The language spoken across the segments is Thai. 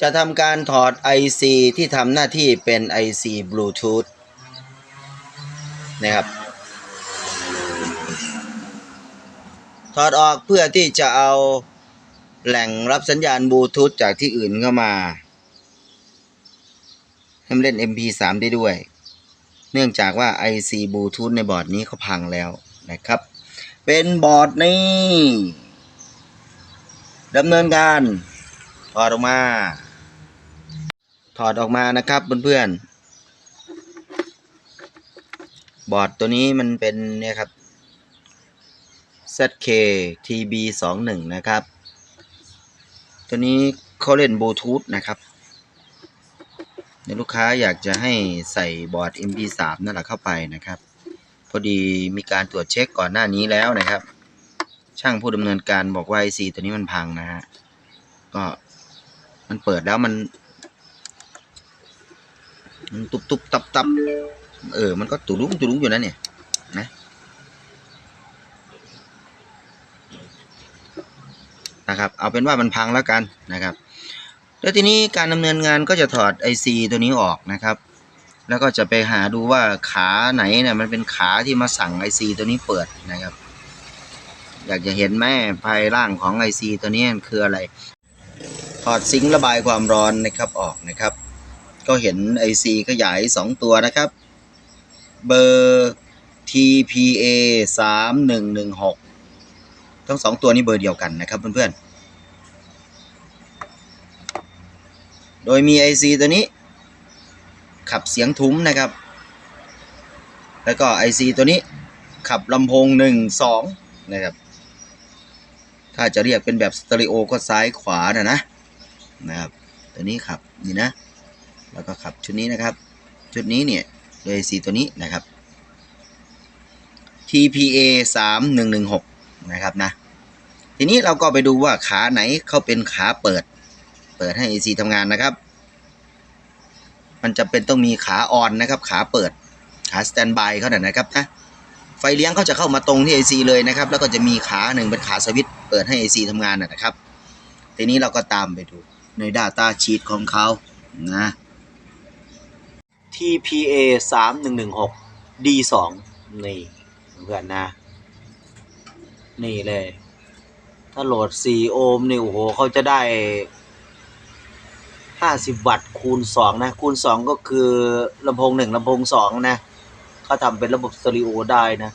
จะทำการถอด IC ที่ทำหน้าที่เป็น IC Bluetooth นะครับ ถอดออกเพื่อที่จะเอาแหล่งรับสัญญาณบลูทูธจากที่อื่นเข้ามาให้มันเล่น MP3 ได้ด้วย เนื่องจากว่า IC บลูทูธในบอร์ดนี้เขาพังแล้วนะครับ เป็นบอร์ดนี้ดำเนินการถอดออกมา ถอดออกมานะครับเพื่อนๆ บอร์ดตัวนี้มันเป็นเนี่ยครับ ZK TB 2 1 นะครับ ตัวนี้เขาเล่นบลูทูธนะครับในลูกค้าอยากจะให้ใส่บอร์ด MP3 นั่นแหละเข้าไปนะครับ พอดีมีการตรวจเช็คก่อนหน้านี้แล้วนะครับ ช่างผู้ดำเนินการบอกว่า IC ตัวนี้มันพังนะฮะก็มันเปิดแล้วมันมัน ตุบตุบตับตับเออ มันก็ตุลุงตุลุงอยู่นะเนี่ย นะ นะครับ เอาเป็นว่ามันพังแล้วกันนะครับ แล้วทีนี้การดำเนินงานก็จะถอด IC ตัวนี้ออกนะครับ แล้วก็จะไปหาดูว่าขาไหนเนี่ยมันเป็นขาที่มาสั่ง IC ตัวนี้เปิดนะครับ อยากจะเห็นแม่ภายล่างของ IC ตัวนี้คืออะไร ถอดซิงค์ระบายความร้อนนะครับออกนะครับ ก็เห็น IC ขยาย 2 ตัวนะครับ เบอร์ TPA 3116 ทั้งสองตัวนี้เบอร์เดียวกันนะครับเพื่อนๆ โดยมี IC ตัวนี้ ขับเสียงทุ้มนะครับ แล้วก็ IC ตัวนี้ขับลำโพง 1 2 นะครับ ถ้าจะเรียกเป็นแบบสเตอริโอก็ซ้ายขวานะนะนะครับ ตัวนี้ขับนี่นะ แล้วก็ขับชุดนี้นะครับ ชุดนี้เนี่ยโดย IC ตัวนี้นะครับ TPA 3116 นะครับนะ ทีนี้เราก็ไปดูว่าขาไหนเขาเป็นขาเปิด เปิดให้ AC ทำงานนะครับ มันจะเป็นต้องมีขาออนนะครับ ขาเปิด ขาสแตนบายเขาหน่อยนะครับนะไฟเลี้ยงเขาจะเข้ามาตรงที่ AC เลยนะครับ แล้วก็จะมีขาหนึ่งเป็นขาสวิตช์เปิดให้ AC ทำงานนะนะครับ ทีนี้เราก็ตามไปดูใน Data Sheet ของเขานะ TPA 3116 D2 นี่เพื่อนนะ นี่เลย ถ้าโหลด 4 โอห์มนี่โอ้โหเขาจะได้ 50 วัตต์คูณ 2 นะ คูณ 2 ก็คือลำโพง 1ลำโพง 2 นะเขาทำเป็นระบบสเตอริโอได้นะ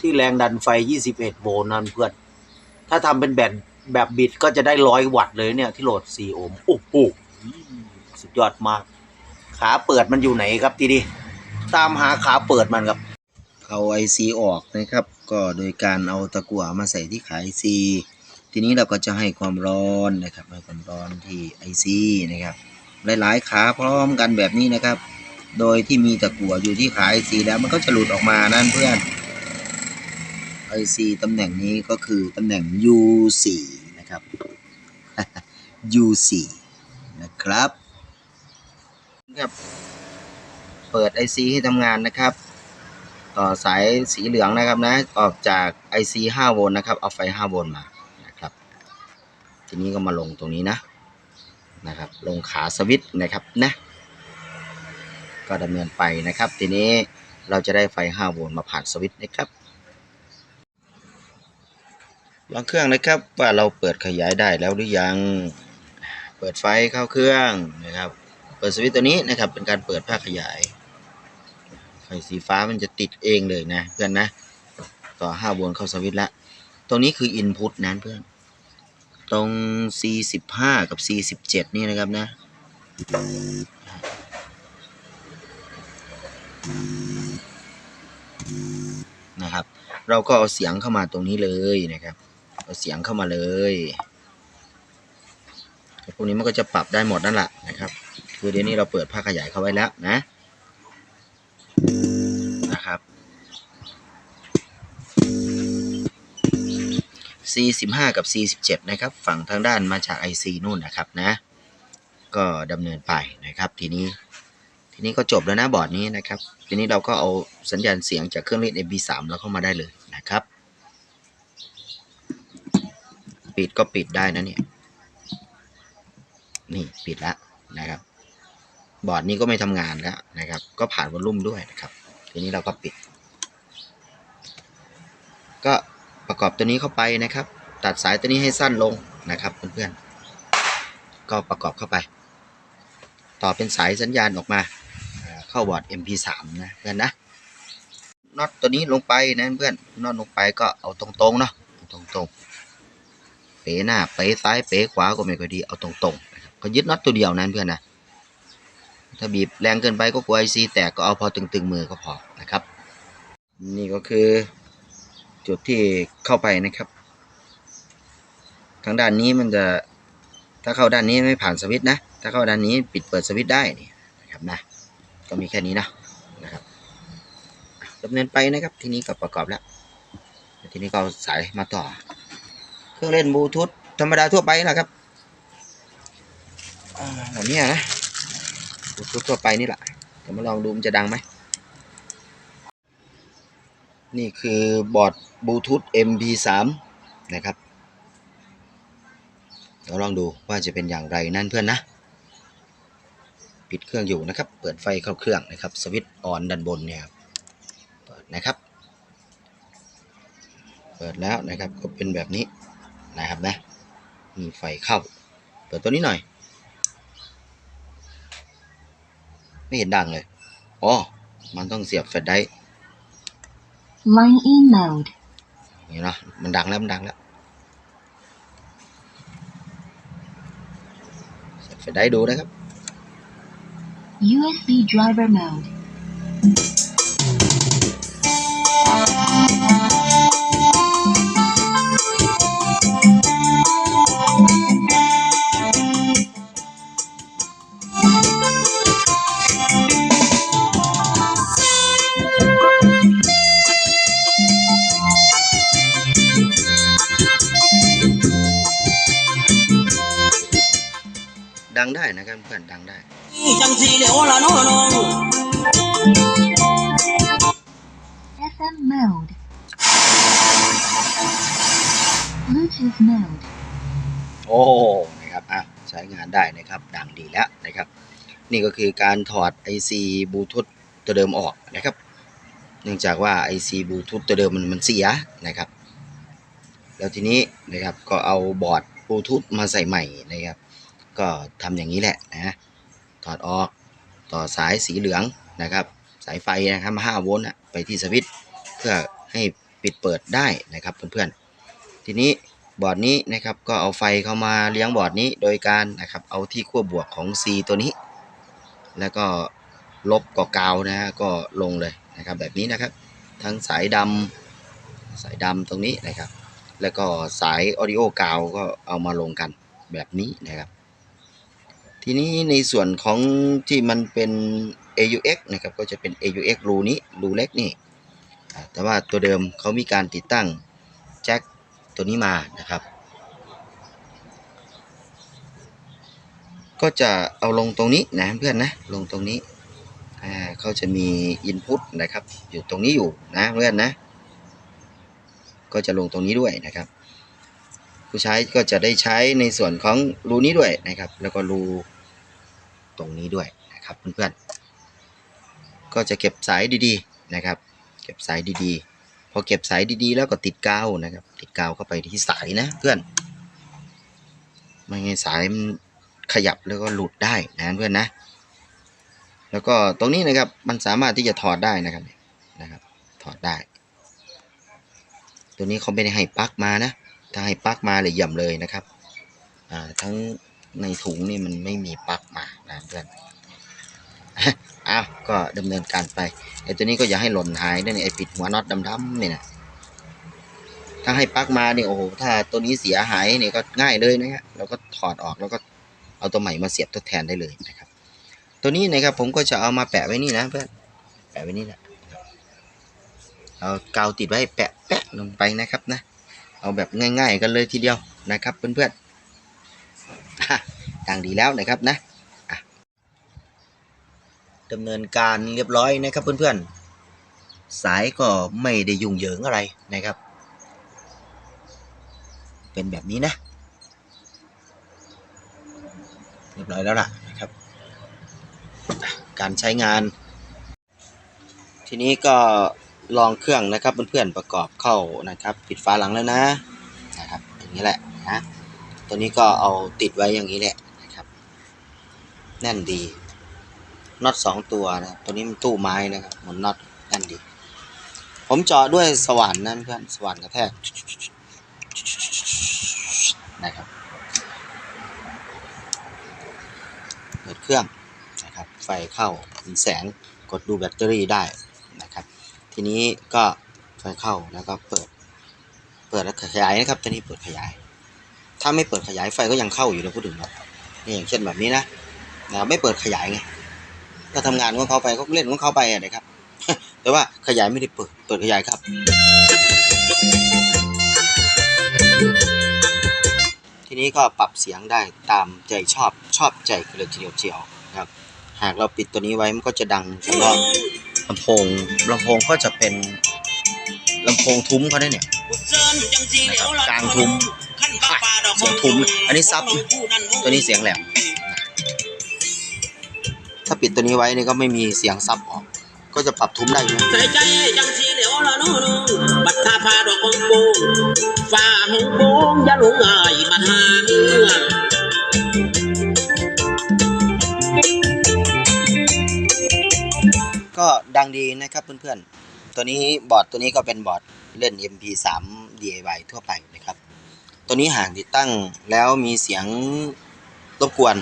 ที่แรงดันไฟ 21 โวลต์นั่นเพื่อน ถ้าทำเป็นแบบแบบบิดก็จะได้ 100 วัตต์เลยเนี่ย ที่โหลด 4 โอห์มโอ้โหสุดยอดมาก ขาเปิดมันอยู่ไหนครับทีนี้ตามหาขาเปิดมันครับ เอาไอซีออกนะครับ ก็โดยการเอาตะกั่วมาใส่ที่ขาไอซีทีนี้เราก็จะให้ความร้อนนะครับให้ความร้อนที่ไอซีนะครับ หลายๆขาพร้อมกันแบบนี้นะครับ โดยที่มีตะกั่วอยู่ที่ขาไอซีแล้วมันก็จะหลุดออกมานั่นเพื่อนไอซีตำแหน่งนี้ก็คือตำแหน่ง U4 นะครับ U4 นะครับ ครับ เปิด IC ให้ทำงานนะครับ ต่อสายสีเหลืองนะครับนะ ออกจาก IC 5โวลต์นะครับ เอาไฟ 5โวลต์มานะครับ ทีนี้ก็มาลงตรงนี้นะนะครับ ลงขาสวิตช์นะครับนะ ก็ดำเนินไปนะครับ ทีนี้เราจะได้ไฟ 5 โวลต์มาผ่านสวิตช์นะครับลองเครื่องนะครับว่าเราเปิดขยายได้แล้วหรือยัง เปิดไฟเข้าเครื่องนะครับ เปิดสวิตตัวนี้นะครับ เป็นการเปิดภาคขยายไฟสีฟ้ามันจะติดเองเลยนะ เพื่อนนะต่อ5โวลต์เข้าสวิตแล้วตรงนี้คือ input นะเพื่อน ตรง C15 กับ C17 นี่นะครับนะ นะครับ เราก็เอาเสียงเข้ามาตรงนี้เลยนะครับ เอาเสียงเข้ามาเลยพวกนี้มันก็จะปรับได้หมดนั่นแหละนะครับ คือเดี๋ยวนี้เราเปิดภาขยายเข้าไว้แล้วนะนะครับ C15 กับ C17 นะครับ ฝั่งทางด้านมาจาก IC นู่นนะครับนะ ก็ดำเนินไปนะครับ ทีนี้ ทีนี้ก็จบแล้วนะบอร์ดนี้นะครับ ทีนี้เราก็เอาสัญญาณเสียงจากเครื่องเล่น MP3 แล้วเข้ามาได้เลยนะครับ ปิดก็ปิดได้นะเนี่ย นี่ปิดแล้วนะครับ บอร์ดนี้ก็ไม่ทำงานแล้วนะครับ ก็ผ่านวอลลุ่มด้วยนะครับ ทีนี้เราก็ปิด ก็ประกอบตัวนี้เข้าไปนะครับ ตัดสายตัวนี้ให้สั้นลงนะครับเพื่อนๆก็ประกอบเข้าไป ต่อเป็นสายสัญญาณออกมาเข้าบอร์ด MP3 นะเพื่อนนะน็อตตัวนี้ลงไปนะเพื่อนน็อตลงไปก็เอาตรงๆเนาะตรงๆเป๋หน้าเป๋ซ้ายเป๋ขวาก็ไม่ค่อยดีเอาตรงๆนะครับก็ยึดน็อตตัวเดียวนั้นเพื่อนนะ ถ้าบีบแรงเกินไปก็กลัวไอซีแตกก็เอาพอตึงๆมือก็พอนะครับ นี่ก็คือจุดที่เข้าไปนะครับ ทางด้านนี้มันจะถ้าเข้าด้านนี้ไม่ผ่านสวิตช์นะ ถ้าเข้าด้านนี้ปิดเปิดสวิตช์ได้นี่นะครับนะ ก็มีแค่นี้นะนะครับอะดำเนินไปนะครับ ทีนี้ก็ประกอบแล้ว ทีนี้ก็เอาสายมาต่อ เครื่องเล่นบลูทูธธรรมดาทั่วไปแหละครับอ่าแบบนี้นะ ทูธทั่วไปนี่แหละเดี๋ยวมาลองดูมันจะดังไหม นี่คือบอร์ดบลูทูธ MP3 นะครับ เดี๋ยวลองดูว่าจะเป็นอย่างไรนั่นเพื่อนนะ ปิดเครื่องอยู่นะครับ เปิดไฟเข้าเครื่องนะครับ สวิตช์ออนด้านบนเนี่ยครับเปิดนะครับ เปิดแล้วนะครับก็เป็นแบบนี้นะครับนะ มีไฟเข้า เปิดตัวนี้หน่อย ไม่เห็นดังเลย อ๋อ มันต้องเสียบแฟลชไดรฟ์ Line in mode. นี่เนาะมันดังแล้ว มันดังแล้วเสียบแฟลชไดรฟ์ดูนะครับ USB driver mode. ดังได้นะครับเพื่อนดังได้จังสีเหลวละน้องน้อง FM mode. Bluetooth mode. โอ้นะครับอะใช้งานได้นะครับ ดังดีแล้วนะครับ นี่ก็คือการถอด IC บลูทูธตัวเดิมออกนะครับ เนื่องจากว่า IC บลูทูธตัวเดิมมันมันเสียนะครับ แล้วทีนี้นะครับก็เอาบอร์ดบลูทูธมาใส่ใหม่นะครับ ก็ทำอย่างนี้แหละนะถอดออกต่อสายสีเหลืองนะครับ สายไฟนะครับ5โวลต์อะไปที่สวิตช์เพื่อให้ปิดเปิดได้นะครับเพื่อนๆทีนี้บอร์ดนี้นะครับก็เอาไฟเข้ามาเลี้ยงบอร์ดนี้โดยการนะครับเอาที่ขั้วบวกของ C ตัวนี้ แล้วก็ลบกับกาวนะฮะก็ลงเลยนะครับแบบนี้นะครับ ทั้งสายดำสายดำตรงนี้นะครับ แล้วก็สายออดิโอกาวก็เอามาลงกันแบบนี้นะครับ ทีนี้ในส่วนของที่มันเป็น AUX นะครับก็จะเป็น AUX รูนี้รูเล็กนี่ แต่ว่าตัวเดิมเขามีการติดตั้งแจ็คตัวนี้มานะครับ ก็จะเอาลงตรงนี้นะเพื่อนนะลงตรงนี้เขาจะมี input นะครับ อยู่ตรงนี้อยู่นะเพื่อนนะ ก็จะลงตรงนี้ด้วยนะครับ ผู้ใช้ก็จะได้ใช้ในส่วนของรูนี้ด้วยนะครับ แล้วก็รู ตรงนี้ด้วยนะครับเพื่อนๆ ก็จะเก็บสายดีๆนะครับ เก็บสายดีๆ พอเก็บสายดีๆ แล้วก็ติดกาวนะครับ ติดกาวเข้าไปที่สายนะเพื่อน ไม่งั้นสายมันขยับแล้วก็หลุดได้นะเพื่อนนะ แล้วก็ตรงนี้นะครับมันสามารถที่จะถอดได้นะครับนะครับ ถอดได้ ตัวนี้เขาไม่ได้ให้ปลั๊กมานะ ถ้าให้ปลั๊กมาเลยเยี่ยมเลยนะครับ อ่าทั้ง ในถุงนี่มันไม่มีปลั๊กมานะเพื่อนอ้าวก็ดำเนินการไปไอ้ตัวนี้ก็อย่าให้หล่นหายด้วยนี่ไอ้ปิดหัวน็อตดำๆนี่นะถ้าให้ปลั๊กมาเนี่ยโอ้โหถ้าตัวนี้เสียหายเนี่ยก็ง่ายเลยนะฮะเราก็ถอดออกแล้วก็เอาตัวใหม่มาเสียบทดแทนได้เลยนะครับ ตัวนี้นะครับผมก็จะเอามาแปะไว้นี่นะเพื่อนแปะไว้นี่แหละเอากาวติดไว้แปะแปะลงไปนะครับนะ เอาแบบง่าย ๆ กันเลยทีเดียวนะครับเพื่อนๆ อะดังดีแล้วนะครับนะดำเนินการเรียบร้อยนะครับเพื่อนๆ สายก็ไม่ได้ยุ่งเหยิงอะไรนะครับ เป็นแบบนี้นะ เรียบบร้อยแล้วล่ะนะครับ การใช้งาน ทีนี้ก็ลองเครื่องนะครับเพื่อนๆประกอบเข้านะครับ ปิดฝาหลังแล้วนะนะครับอย่างนี้แหละนะ ตัวนี้ก็เอาติดไว้อย่างนี้แหละนะครับแน่นดีน็อตสองตัวนะตัวนี้มันตู้ไม้นะครับหมุนน็อตแน่นดี ผมเจาะด้วยสว่านนะเพื่อนสว่านกระแทกนะครับเปิดเครื่องนะครับไฟเข้ามีแสงกดดูแบตเตอรี่ได้นะครับ ทีนี้ก็ไฟเข้าแล้วก็เปิด เปิดแล้วขยายนะครับตัวนี้เปิดขยาย ถ้าไม่เปิดขยายไฟก็ยังเข้าอยู่นะพูดถึงเนาะนี่อย่างเช่นแบบนี้นะนะไม่เปิดขยายไงก็ทำงานของเขาไปก็เล่นของเขาไปอะนะครับ แต่ว่าขยายไม่ได้เปิดเปิดขยายครับ ทีนี้ก็ปรับเสียงได้ตามใจชอบชอบใจกันเลยทีเดียวเชียวนะครับ หากเราปิดตัวนี้ไว้มันก็จะดังเฉพาะลำโพงลำโพงก็จะเป็นลำโพงทุ้มเขาได้เนี่ยกลางทุ้ม เสียงทุ้มอันนี้ซับตัวนี้เสียงแหลม ถ้าปิดตัวนี้ไว้นี่ก็ไม่มีเสียงซับออก ก็จะปรับทุ้มได้อยู่ใส่ใจจังสีเหลวละน้องบัดทาพาดอกของโป่งฟ้าแห่งโป่งอย่าหลงอายบัดหาเมื่อก็ดังดีนะครับเพื่อนๆ ตัวนี้บอร์ดตัวนี้ก็เป็นบอร์ดเล่น MP3 DIY ทั่วไปนะครับ ตัวนี้ห่างติดตั้งแล้วมีเสียงรบกวน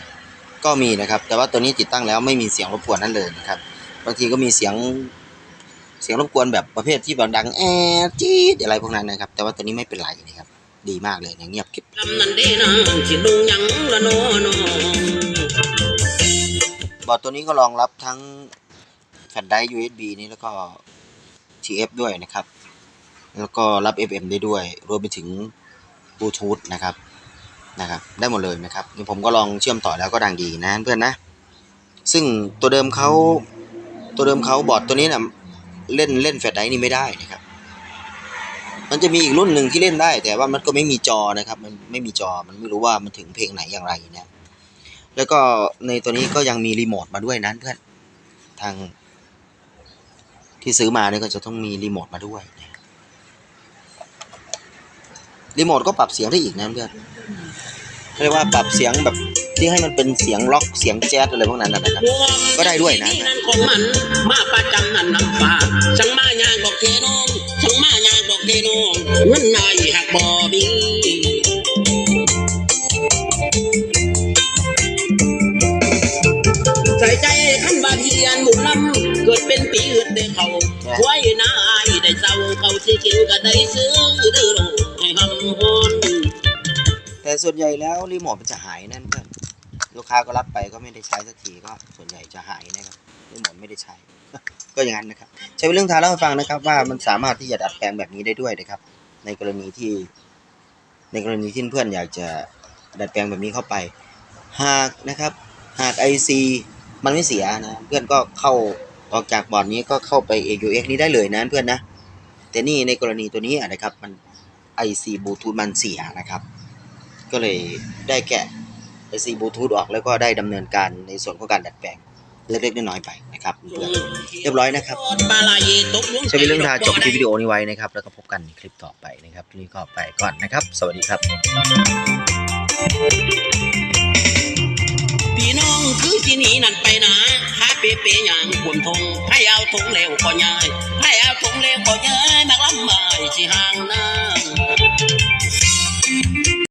ก็มีนะครับ แต่ว่าตัวนี้ติดตั้งแล้วไม่มีเสียงรบกวนนั่นเลยนะครับ บางทีก็มีเสียงเสียงรบกวนแบบประเภทที่แบบดังแอดจี๊ดอะไรพวกนั้นนะครับ แต่ว่าตัวนี้ไม่เป็นไรนะครับ ดีมากเลยเนี่ยเงียบกริบลำนั้นเด้นางสิลุงหยังละน้อน้องบอร์ดตัวนี้ก็รองรับทั้งแฟลชไดรฟ์ USB นี่แล้วก็ TF ด้วยนะครับ แล้วก็รับ FM ได้ด้วย รวมไปถึง บลูทูธนะครับนะครับ ได้หมดเลยนะครับนี่ผมก็ลองเชื่อมต่อแล้วก็ดังดีนะเพื่อนนะ ซึ่งตัวเดิมเขาตัวเดิมเขาบอร์ดตัวนี้นะเล่นเล่นแฟลชไดร์นี่ไม่ได้นะครับ มันจะมีอีกรุ่นหนึ่งที่เล่นได้ แต่ว่ามันก็ไม่มีจอนะครับ มันไม่มีจอมันไม่รู้ว่ามันถึงเพลงไหนอย่างไรนะแล้วก็ในตัวนี้ก็ยังมีรีโมทมาด้วยนะเพื่อนทางที่ซื้อมาเนี่ยก็จะต้องมีรีโมทมาด้วยนะ รีโมทก็ปรับเสียงได้อีกนะเพื่อนเรียกว่าปรับเสียงแบบที่ให้มันเป็นเสียงล็อกเสียงแจ๊สอะไรพวกนั้นนะนะครับ ก็ได้ด้วยนะนั่นของมันมาประจำนั่นน้ำฟ้าช่างมายางบอกเทน้องช่างมายางบอกเทน้องเงินนายหักบ่มีใส่ใจขันบาเทียนหมุนลำเกิดเป็นปีเกิดได้เขาไว้หน้าอายได้เศร้าเขาสิกินก็ได้ซื้อเด้อ ส่วนใหญ่แล้วรีโมทมันจะหายนั่นเพื่อนลูกค้าก็รับไปก็ไม่ได้ใช้สักทีก็ส่วนใหญ่จะหายนะครับรีโมทไม่ได้ใช้ ก็อย่างนั้นนะครับใช้เป็นเรื่องทางเล่าให้ฟังนะครับ ว่ามันสามารถที่จะดัดแปลงแบบนี้ได้ด้วยนะครับ ในกรณีที่ ในกรณีที่เพื่อนอยากจะดัดแปลงแบบนี้เข้าไปหากนะครับ หาก IC มันไม่เสียนะเพื่อนก็เข้าออกจากบอร์ดนี้ก็เข้าไป AUX นี้ได้เลยนะเพื่อนนะแต่นี่ในกรณีตัวนี้นะครับมัน IC Bluetooth มันเสียนะครับ ก็เลยได้แกะ IC Bluetooth ออกแล้วก็ได้ดำเนินการในส่วนของการดัดแปลงเล็กๆน้อยๆไปนะครับเพื่อนเรียบร้อยนะครับปลาไหลตกลงใช้เป็นเรื่องทางจบคลิปวิดีโอนี้ไว้นะครับ แล้วก็พบกันในคลิปต่อไปนะครับคลิปนี้ก็ไปก่อนนะครับ สวัสดีครับพี่น้องคือที่นี่นั่นไปนะหาเปเปอย่างบนทงให้เอาทงเร็วก็ย้ายให้เอาทงเร็วก็ย้ายมาลำบายสิห่างหน้า